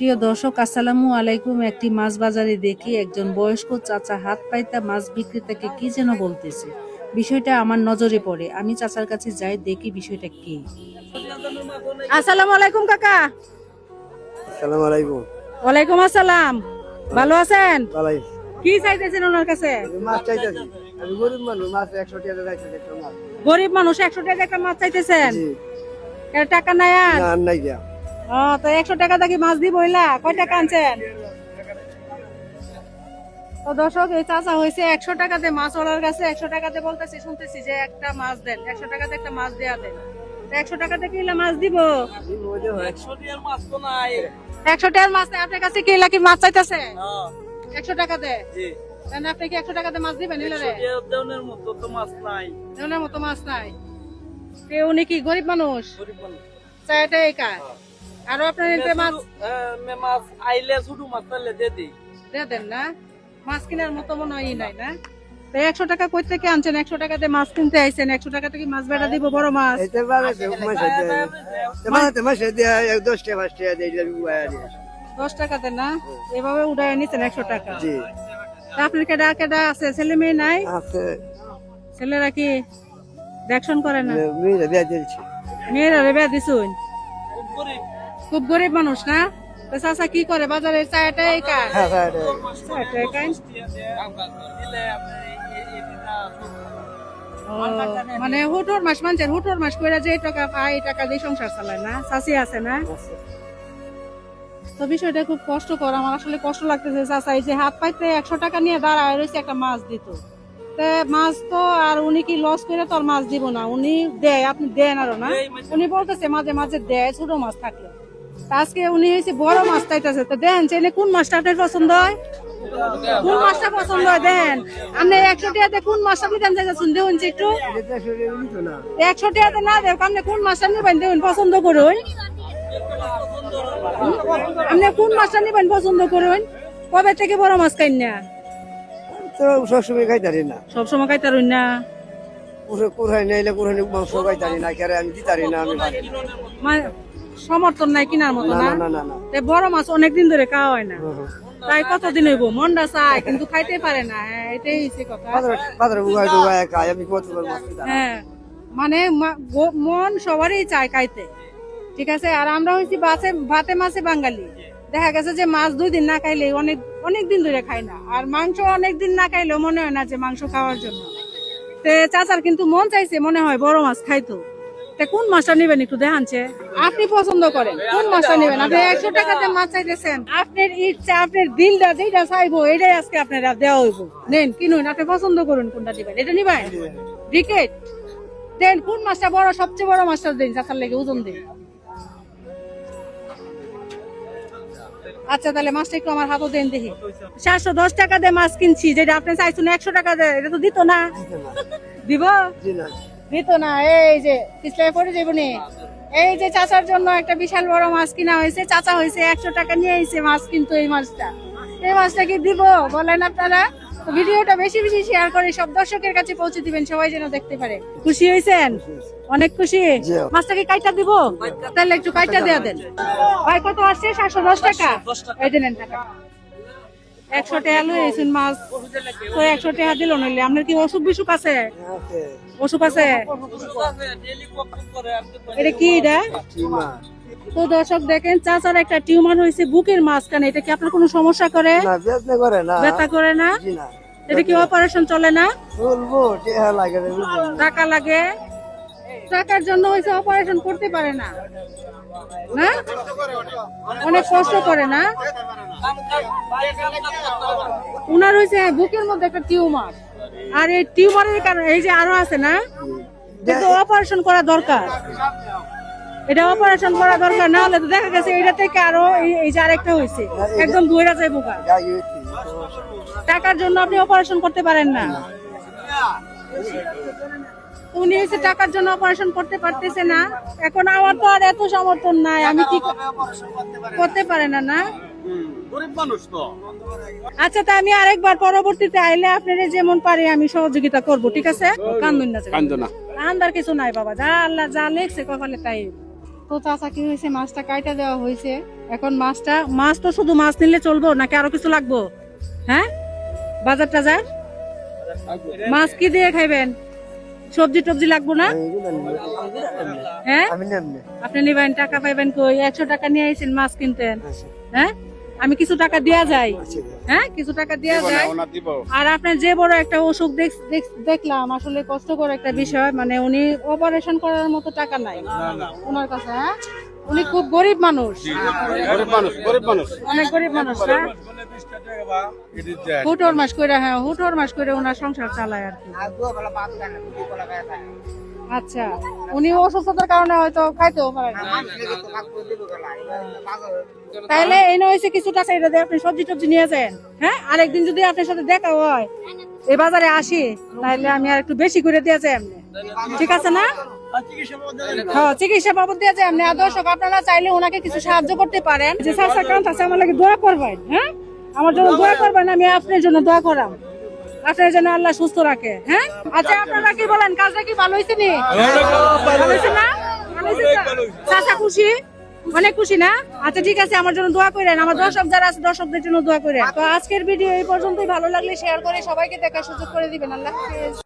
প্রিয় দর্শক আসসালামু আলাইকুম। একটি মাছ বাজারে দেখি একজন বয়স্ক চাচা হাত পাইতা মাছ বিক্রেতাকে কি যেন বলতেছে। বিষয়টা আমার নজরে পড়ে। আমি চাচার কাছে যাই দেখি বিষয়টা কি। আসসালামু আলাইকুম কাকা। আসসালামু আলাইকুম। ওয়ালাইকুম আসসালাম। ভালো আছেন? কি চাইতেছেন ওনার কাছে? মাছ চাইতেছি। আমি গরিব মানুষ মাছ একশো টাকা একশো টাকা মাছ। গরিব মানুষ একশো টাকা একটা মাছ চাইতেছেন? এর টাকা নাই আর? না নাই ও তো একশো টাকা দেখি মাছ দিব হইলা? কয় টাকা আনছেন? তো দর্শক এই চাচা হয়েছে একশো টাকাতে মাছ ওনার কাছে একশো টাকাতে বলতেছি শুনতেছি যে একটা মাছ দেন একশো টাকাতে একটা মাছ দেয়া দেন। একশো টাকাতে কিলা মাছ দিব? একশো টাকার মাছ আপনার কাছে কিলা কি মাছ চাইতেছে? একশো টাকাতে? আপনি কি একশো টাকাতে মাছ দিবেন মতো তো মাছ নাই। মতো মাছ নাই। উনি কি গরিব মানুষ? গরিব মানুষ। চাইটা একা আরও আপনার এতে মাছ? হ্যাঁ, মাছ আইলে শুধু মাছ তাহলে দিয়ে দিই। দিয়ে দেন না। মাছ কেনার মতো মনে হয় ই নাই না। তো একশো টাকা কই থেকে আনছেন? একশো টাকাতে মাছ কিনতে আইছেন। একশো টাকা থেকে মাছ বেড়া দিব বড় মাছ। দিয়ে এক দশ টাকা পাঁচ টাকা কি। দশ টাকাতে না? এভাবে উড়াই নিচ্ছেন একশো টাকা। আপনার কেডা কেডা আছে? ছেলে মেয়ে নাই? আছে। ছেলেরা কি দেখশন করে না? মেয়েরা বিয়া দিয়েছি। মেয়েরা রে বেয়া দিছুন? খুব গরিব মানুষ না? তো চাচা কি করে? বাজারে চায়টা একা হ্যাঁ মানে হুটোর মাস মানছেন হুটোর মাস করে যে টাকা পায় এই টাকা দিয়ে সংসার চালায় না? চাষি আছে না? তো বিষয়টা খুব কষ্টকর। আমার আসলে কষ্ট লাগতেছে চাচা এই যে হাত পাইতে একশো টাকা নিয়ে দাঁড়ায় রয়েছে একটা মাছ দিত। মাছ তো আর উনি কি লস করে তো আর মাছ দিব না? উনি দেয় আপনি দেন আরও না? উনি বলতেছে মাঝে মাঝে দেয় ছোট মাছ থাকলে। আজকে উনি হয়েছে বড় মাছ চাইতেছে। তো দেন চাইলে কোন মাছটা আপনার পছন্দ হয়? কোন মাছটা পছন্দ হয়? দেন আপনি একশো টাকাতে কোন মাছটা দাম চাইতেছেন? দেখুন একটু। একশো টাকাতে না দেব আপনি কোন মাছটা নিবেন? দেখুন পছন্দ করুন। আপনি কোন মাছটা নিবেন পছন্দ করুন? কবে থেকে বড় মাছ খাই না? তো সবসময় খাইতারি না। সবসময় খাইতারুন না? কুড়াই নাইলে কুড়াই মাংস খাইতারি না কেরে আমি দিতারি না আমি। সমর্থন নাই কিনার মতো না না? না না না। তে বড় মাছ অনেকদিন ধরে খাওয়া হয় না। তাই কতদিন হইব? মনটা চায় কিন্তু খাইতে পারে না। হ্যাঁ, এটাই হচ্ছে কথা। হ্যাঁ মানে মন সবারই চায় খাইতে। ঠিক আছে? আর আমরা হয়েছি বাসে ভাতে মাছে বাঙালি। দেখা গেছে যে মাছ দুই দিন না খাইলে অনেক অনেক দিন ধরে খাই না। আর মাংস অনেক দিন না খাইলেও মনে হয় না যে মাংস খাওয়ার জন্য। তে চাচার কিন্তু মন চাইছে মনে হয় বড় মাছ খাইতো। তে কোন মাছটা নেবেন একটু দেখানছে? আপনি পছন্দ করেন। কোন মাছটা নেবেন? আপনি একশো টাকাতে মাছ চাইতেছেন। আপনার ইচ্ছা আপনার দিলটা যেটা চাইব এটাই আজকে আপনারা দেওয়া হইব। নেন কিনুন আপনি পছন্দ করুন কোনটা দিবেন এটা নিবেন? ব্রিকেট? দেন কোন মাছটা বড় সবচেয়ে বড় মাছটা দেন চাচার লেগে ওজন দিন। আচ্ছা তাহলে মাছটা একটু আমার হাতও দেন দেখি। চারশো দশ টাকা দিয়ে মাছ কিনছি যেটা আপনি চাইছেন একশো টাকা দেয় এটা তো দিত না। দিব? জি না দিত না এই যে পিছলে পড়ে যাব নি। এই যে চাচার জন্য একটা বিশাল বড় মাছ কিনা হয়েছে চাচা হয়েছে একশো টাকা নিয়ে এসেছে মাছ কিন্তু এই মাছটা। এই মাছটা কি দিব বলেন আপনারা? ভিডিওটা বেশি বেশি শেয়ার করে সব দর্শকের কাছে পৌঁছে দিবেন সবাই যেন দেখতে পারে। খুশি হয়েছেন? অনেক খুশি। মাছটাকে কাইটা দিব? তাহলে একটু কাইটা দেয়া দেন। ভাই কত আসছে? সাতশো দশ টাকা? এই দেন টাকা। একশো টাকা লই এসেছেন মাছ। তো একশো টাকা দিল নইলে। আপনার কি অসুখ বিসুখ আছে? অসুখ আছে? এটা কি এটা? তো দর্শক দেখেন চাচার একটা টিউমার হয়েছে বুকের মাঝখানে। এটা কি আপনার কোনো সমস্যা করে? ব্যথা করে না। এটা কি অপারেশন চলে না। টাকা লাগে? টাকার জন্য হয়েছে অপারেশন করতে পারে না। না? অনেক কষ্ট করে না? উনার হয়েছে বুকের মধ্যে একটা টিউমার। আর এই টিউমারের কারণে, এই যে আরও আছে না, কিন্তু অপারেশন করা দরকার। এটা অপারেশন করা দরকার, না হলে তো দেখা গেছে এটা থেকে আরও এই- যে আরেকটা হয়েছে, একদম ধৈরা যায় বোকা। টাকার জন্য আপনি অপারেশন করতে পারেন না। উনি হচ্ছে টাকার জন্য অপারেশন করতে পারতেছে না। এখন আমার তো আর এত সমর্থন নাই আমি কি করতে পারে না। না গরিব মানুষ তো। আচ্ছা তা আমি আরেকবার পরবর্তীতে আইলে আপনারা যেমন পারি আমি সহযোগিতা করব ঠিক আছে? কান্দুন না কান্দো না। আন্দার কিছু নাই বাবা যা আল্লাহ যা লেখছে কপালে তাই। তো চাচা কি হয়েছে? মাছটা কাইটা দেওয়া হয়েছে। এখন মাছটা মাছ তো শুধু মাছ নিলে চলবো নাকি আরও কিছু লাগবো? হ্যাঁ? বাজার টাজার মাছ কি দিয়ে খাইবেন? সবজি টবজি লাগবো না? হ্যাঁ? আপনি নিবেন টাকা পাইবেন কই? একশো টাকা নিয়ে আইছেন মাছ কিনতেন। হ্যাঁ? আমি কিছু টাকা দেয়া যাই। হ্যাঁ? কিছু টাকা দেয়া যায় আর আপনার যে বড় একটা অসুখ দেখ- দেখ- দেখলাম আসলে কষ্টকর একটা বিষয় মানে উনি অপারেশন করার মতো টাকা নাই। ওনার কাছে হ্যাঁ? উনি খুব গরিব মানুষ। গরিব মানুষ গরিব মানুষ। অনেক গরিব মানুষ হ্যাঁ? হুটোর মাস করে হ্যাঁ হুটোর মাস করে ওনার সংসার চালায় আর কি। আচ্ছা উনি অসুস্থতার কারণে হয়তো খাইতেও পারেন তাহলে এনে হয়েছে কিছু টাকা এটা দিয়ে আপনি সবজি টবজি নিয়ে যান হ্যাঁ? আরেকদিন যদি আপনার সাথে দেখা হয় এই বাজারে আসি তাহলে আমি আর একটু বেশি করে দিয়ে যাই ঠিক আছে না? হ্যাঁ চিকিৎসা বাবদ দিয়ে যাই আর দর্শক আপনারা চাইলে ওনাকে কিছু সাহায্য করতে পারেন। যে স্যার কারণ আছে আমার লাগে দোয়া করবেন হ্যাঁ? আমার জন্য দোয়া করবেন আমি আপনার জন্য দোয়া করাম। আপনার জন্য আল্লাহ সুস্থ রাখে হ্যাঁ? আচ্ছা আপনারা কি বলেন কাজটা কি ভালো হয়েছে নি? ভালো হয়েছে খুশি? অনেক খুশি না? আচ্ছা ঠিক আছে আমার জন্য দোয়া করেন আমার দর্শক যারা আছে দর্শকদের জন্য দোয়া করেন। তো আজকের ভিডিও এই পর্যন্তই ভালো লাগলে শেয়ার করে সবাইকে দেখার সুযোগ করে দিবেন। আল্লাহ হাফেজ।